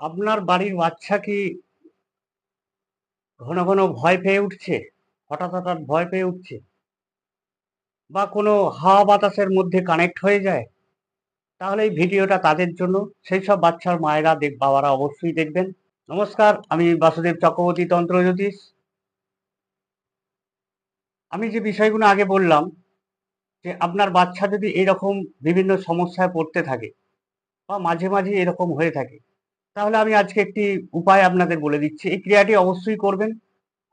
আপনার বাড়ির বাচ্চা কি ঘন ঘন ভয় পেয়ে উঠছে? হঠাৎ হঠাৎ ভয় পেয়ে উঠছে? বা কোনো হাওয়া বাতাসের মধ্যে কানেক্ট হয়ে যায়? তাহলে এই ভিডিওটা তাদের জন্য। সেই সব বাচ্চার মায়েরা দেখ, বাবারা অবশ্যই দেখবেন। নমস্কার, আমি বাসুদেব চক্রবর্তী তন্ত্র জ্যোতিষ আমি যে বিষয়গুলো আগে বললাম, যে আপনার বাচ্চা যদি এরকম বিভিন্ন সমস্যায় পড়তে থাকে বা মাঝে মাঝে এরকম হয়ে থাকে তাহলে আমি আজকে একটি উপায় আপনাদের বলে দিচ্ছি। এই ক্রিয়াটি অবশ্যই করবেন।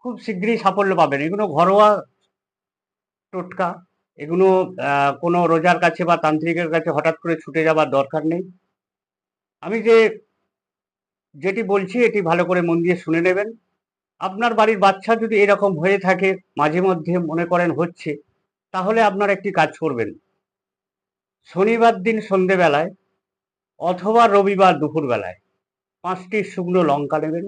খুব শীঘ্রই সাফল্য পাবেন। এগুলো ঘরোয়া টোটকা। এগুলো কোনো রোজার কাছে বা তান্ত্রিকের কাছে হঠাৎ করে ছুটে যাবার দরকার নেই। আমি যে, যেটি বলছি, এটি ভালো করে মন দিয়ে শুনে নেবেন। আপনার বাড়ির বাচ্চা যদি এরকম হয়ে থাকে, মাঝে মধ্যে মনে করেন হচ্ছে, তাহলে আপনার একটি কাজ করবেন। শনিবার দিন সন্ধেবেলায় অথবা রবিবার দুপুরবেলায় পাঁচটি শুকনো লঙ্কা নেবেন।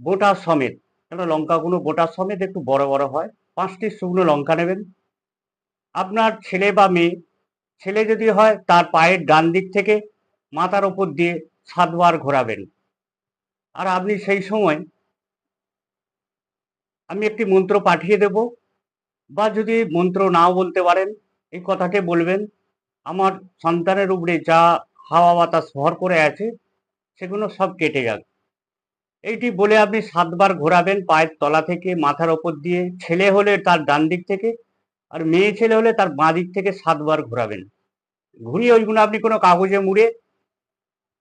বোটা সমেত, কেন লঙ্কাগুলো বোটা সমেত একটু বড় বড় হয়, পাঁচটি শুকনো লঙ্কা নেবেন। আপনার ছেলে বা মেয়ে, ছেলে যদি হয় তার পায়ের ডান দিক থেকে মাথার ওপর দিয়ে সাতবার ঘোরাবেন। আর আপনি সেই সময় আমি একটি মন্ত্র পাঠিয়ে দেব, বা যদি মন্ত্র নাও বলতে পারেন, এই কথাটি বলবেন, আমার সন্তানের উপরে যা হাওয়া বাতাস ভর করে আছে সেগুলো সব কেটে যাবে এইটি বলে আপনি সাতবার ঘোরাবেন পায়ের তলা থেকে, মাথার ওপর দিয়ে। ছেলে হলে তার ডান দিক থেকে আর মেয়ে ছেলে হলে তার বাঁ দিক থেকে সাতবার ঘোরাবেন। ঘুরিয়ে ওইগুলো আপনি কোনো কাগজে মুড়ে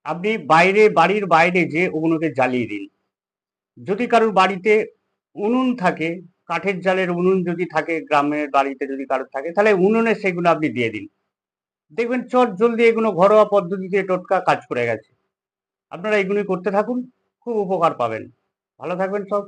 আপনি বাইরে, বাড়ির বাইরে যে ওগুলোকে জ্বালিয়ে দিন। যদি কারোর বাড়িতে উনুন থাকে, কাঠের জালের উনুন যদি থাকে, গ্রামের বাড়িতে যদি কারোর থাকে, তাহলে উনুনে সেগুলো আপনি দিয়ে দিন। দেখবেন চট জলদি এগুলো ঘরোয়া পদ্ধতিতে টোটকা কাজ করে গেছে। আপনারা এগুলি করতে থাকুন খুব উপকার পাবেন। ভালো থাকবেন সব।